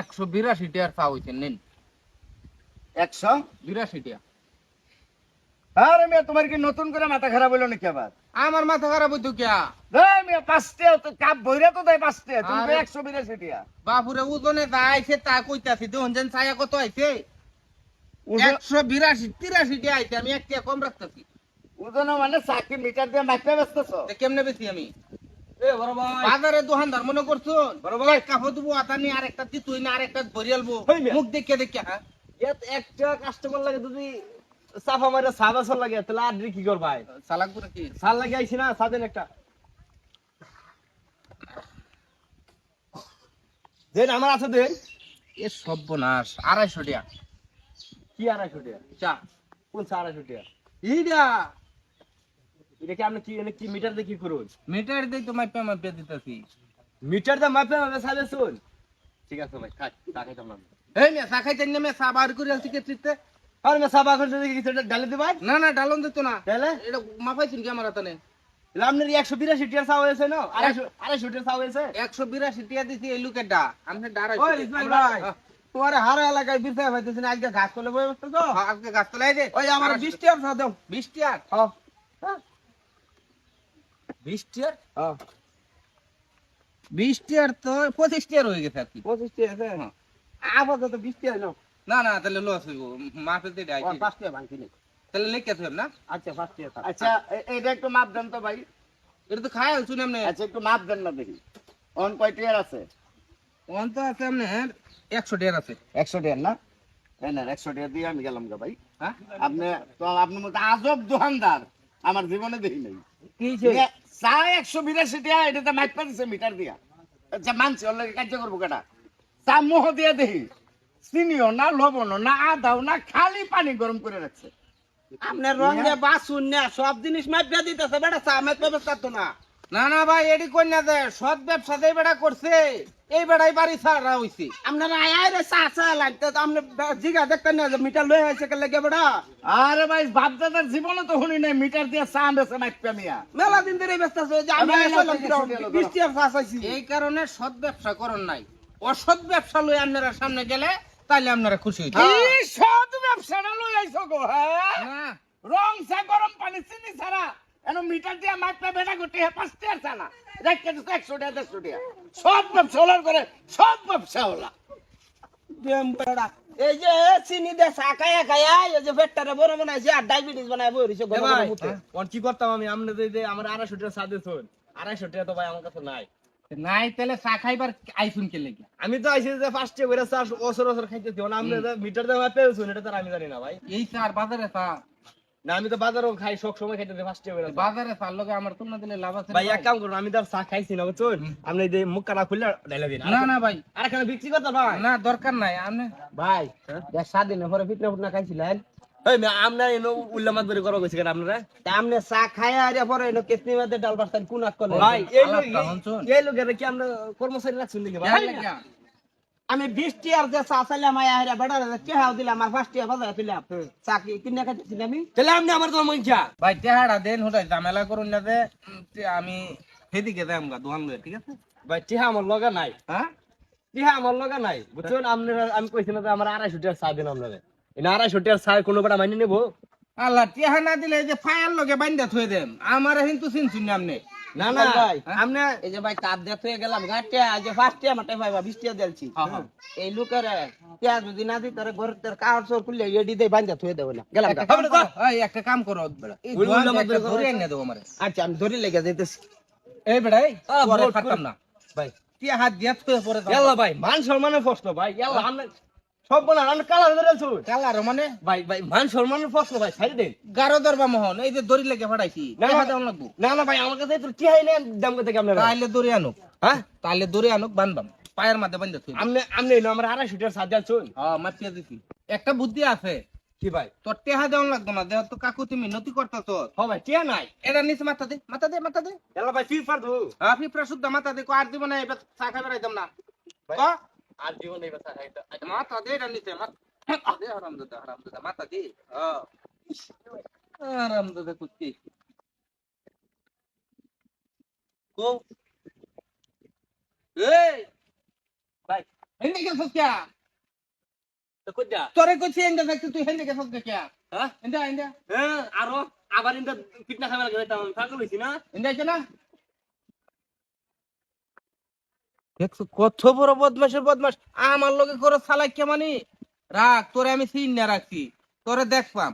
একশো বিরাশি টাকার চা হয়েছে নেন। একশো? বিরাশি টাকা আরে মেয়ে তোমার কি নতুন করে মাথা খারাপ হইল নাকি আবার? আমার মাথা খারাপ হইতো কিয়া? মেয়ে পাঁচটে তো কাপ বইরা তো দেয় পাঁচটে তুমি তো একশো বিরাশি টিয়া। বাপুরে ওজনে যা আইছে তা কইতাছি দেখুন যেন ছায়া কত আইছে। একশো বিরাশি তিরাশি টাকা আইছে আমি এক টাকা কম রাখতেছি। ওজনও মানে চাকরি মিটার দিয়ে মাইপে ব্যস্তছ কেমনে বেশি আমি? বাজারে দোকানদার মনে করছ কাপড় দেবো আতা নিয়ে আরেকটা তুই না আরেকটা ভরি আলবো। মুখ দেখে দেখে হ্যাঁ? একটা কাস্টমার লাগে যদি সাফা মারে সাদা সর লাগে তাহলে আর কি কর ভাই? সালাক করে কি? সাল লাগে আইছি না সাদেন একটা। দেন আমার আছে দেন। এ সর্বনাশ আড়াইশো টাকা। কি আড়াইশো টাকা? চা। কোন চা আড়াইশো টাকা? ইডা এটা কি আপনি কি এনে কি মিটার দিয়ে কি করুন? মিটার দিয়ে তো মাইপে মাইপে দিতেছি। মিটার দিয়ে মাপে মাপে সাজে শুন ঠিক আছে ভাই চা খাইতাম না এই মেয়ে চা খাইতে নেমে চা বার করে আলছি কে চিত্তে আর মে সাবা করে যদি কিছু ডালে দিবাই। না না ডালন দিত না। তাহলে এটা মাপাইছেন কি আমার হাতে আপনার একশো বিরাশি টিয়ার চা হয়েছে না? আড়াইশো আড়াইশো টিয়ার চা হয়েছে? একশো বিরাশি টিয়া দিছি এই লোকের ডা। ভাই। তোমার হারা এলাকায় বিরসায় পাইতেছি না আজকে ঘাস করে বই তো? আজকে গাছ তোলাই ওই আমার বিশ টিয়ার চা দাও। হ্যাঁ। বিশ টিয়ার হ্যাঁ বিশ টিয়ার তো পঁচিশ টিয়ার হয়ে গেছে আর কি। পঁচিশ টিয়ার আছে? হ্যাঁ। আপাতত বিশ টিয়ার নাও। না না তাহলে লস হইব। মাপে দিয়ে ওর পাঁচ টিয়ার ভাঙছি তাহলে লেখা থাকবে না? আচ্ছা পাঁচ টিয়ার আচ্ছা। এটা একটু মাপ দেন তো ভাই। এটা তো খায় শুনে আপনি। আচ্ছা একটু মাপ দেন না দেখি। অন কয় টিয়ার আছে? অন তো আছে আপনি একশো টিয়ার আছে। একশো টিয়ার না? একশো দিয়ে আমি গেলাম গা ভাই। হ্যাঁ? আপনি তো আপনার মতো আজব দোকানদার আমার জীবনে দেখি নাই। চা একশো বিরাশি টাকা এটা তো মাইপা দিছে মিটার দিয়া। আচ্ছা মানছি ওর কার্য করব কেটা চা, মোহ দিয়া দেখি চিনিও না লবণও না, আদাও না, খালি পানি গরম করে রাখছে আপনার রঙে বাসুন না সব জিনিস মাপিয়া দিতেছে বেটা, চা মাপিয়া ব্যস্ত না। না না ভাই এডি কন্যা দে সৎ ব্যবসা বেড়া করছে এই বেড়াই বাড়ি হইছে। আপনার আয় রে চা চা লাগতে তো আপনি জিগা দেখতেন না যে মিটার লয়ে আছে কে লাগে বেটা আরে ভাই বাপ দাদার জীবনে তো শুনি নাই মিটার দিয়ে চা মাইপা মিয়া। মেলা দিন ধরে ব্যস্ত আছে যে আমি চা চাইছি। এই কারণে সৎ ব্যবসা করন নাই। অসৎ ব্যবসা লই আপনারা সামনে গেলে তাহলে আপনারা খুশি হইতে সদ ব্যবসাটা লই আইছো গো হ্যাঁ। রং চা গরম পানি চিনি ছাড়া। এন মিটার দিয়ে মাইপা বেটা গোটে পাঁচটি আর চা না রেখে দিচ্ছে একশো টাকা দেড়শো টাকা সব ব্যবসা করে সব ব্যবসা দেম এই যে চিনি দে চা খায়া খায়া এই যে পেটটারে বড় বানাইছে আর ডায়াবেটিস বানায় বই রইছে গরম কোন কি করতাম আমি? আমনে যে যে আমার আড়াইশো টাকা সাদে শোন। আড়াইশো টাকা তো ভাই আমার কাছে নাই। নাই তাহলে চা খাইবার আইসুন কে লেগে? আমি তো আইসি যে ফার্স্টে চা ওসর ওসর খাইতেছি। আমনে যে মিটার দেওয়া পেয়েছুন এটা তো আমি জানি না ভাই। এই চার বাজারে চা। না আমি তো বাজারও খাই সব সময় ফার্স্টে চা। বাজারে আমার দিলে লাভ আছে ভাই এক কাম করুন আমি চা খাইছি না বুঝছেন? আপনি যে মুখ কাটা খুললে ডাইলা দিন। না না ভাই। আর এখানে বিক্রি করতে ভাই না দরকার নাই আপনি ভাই দেখ সাত দিনের পরে ফিটনা ফুটনা খাইছিলেন। এই আমরা এনো করা কেন আপনারা? তা আমনে চা খায়া আরে পরে এনো কেসনি মাঝে ডাল বাস্তান কুনাক করলে ভাই এই লোক এই লোকের কি আমরা কর্মচারী রাখছেন নাকি ভাই? কেন লেগে? আমি বিশ টিয়ার যে চা চাইলাম আয়া বেড়া চেহাও দিলাম আর ফার্স্ট টিয়ার বাজারে তুলাম চা কি কিনে খাইতেছিলাম আমি? তাহলে আপনি আমার তো মঞ্চা ভাই টেহাড়া দেন হোটাই ঝামেলা করুন না যে আমি সেদিকে যাই আমগা দোকান লয়ে ঠিক আছে? ভাই টিহা আমার লগা নাই। হ্যাঁ? টিহা আমার লগা নাই। বুঝছেন? আপনারা আমি কইছি না যে আমার আড়াইশো টাকার চা দিন আপনারা। এই আড়াইশো টাকার চা কোনো বেটা মাইনে নেব? আল্লাহ টেহা না দিলে এই যে ফায়ার লগে বাইন্দা থই দেন। আমার কিন্তু চিনছুন না আপনি। না না ভাই, আপনি এই যে ভাই কাপ দিয়ে থয়ে গেলাম আজ ফার্স্ট মাঠে ভাই বিশ টিয়া দিলছি। হ্যাঁ, হ্যাঁ। এই লোকের যদি না দিই তার ঘর তার কাঠ সর খুললে এডি দিয়ে থয়ে দেবো না। গেলাম একটা কাম করো, করো ধরে এনে দেবো আমারে। আচ্ছা আমি ধরে লেগে যেতেছি এই বেড়াই করে- না। ভাই। টিয়া হাত দিয়া থয়ে। ভাই মান সম্মানের প্রশ্ন ভাই সব বলা কালার মানে? ভাই ভাই মান সম্মানের প্রশ্ন ভাই ছাড়ি দেন। গারো দরবা মোহন এই যে দড়ি লেগে ফাটাইছি না, না। দেওয়ান লাগবো। না না ভাই আমার কাছে তো টিহাই নেন দাম কত আপনারা? তাইলে দড়ি আনুক। হ্যাঁ? তাইলে দড়ি আনুক বানবাম। পায়ের বান্ধা আমনে আমনে এলো আমার আড়াইশো টাকার হ্যাঁ মাপিয়া দিছি। একটা বুদ্ধি আছে। কি ভাই? তোর টেহা দেওয়ান লাগতো না দেহ তো কাকু তুমি নতি করতাছ হ্যাঁ ভাই টিয়া নাই। এটা নিচে মাথা দে মাথা দে মাথা দে। ভাই ফির ফার ধু হ্যাঁ ফিফরা শুদ্ধ মাথা দে আর দিব না এবার চা বেড়াইতাম না। আর জীবন এই কথা মাথা দে এটা নিচে মাথা দে হারাম দাদা মাথা দে হ্যাঁ কুত্তি। কো। এই! ভাই হেন্দে কে তো কই যা? তোরে কইছি তুই হেন্দে কে? হ্যাঁ? হেন্দে হেন্দে হ্যাঁ আরও আবার ইন্দা পিটনা খাবার লাগে তাম পাগল হইছি না? হেন্দে আছে না? দেখছ আমার লগে করে সালাই কে মানে? রাখ, তোরে আমি চিন না রাখছি। তোরে দেখবাম।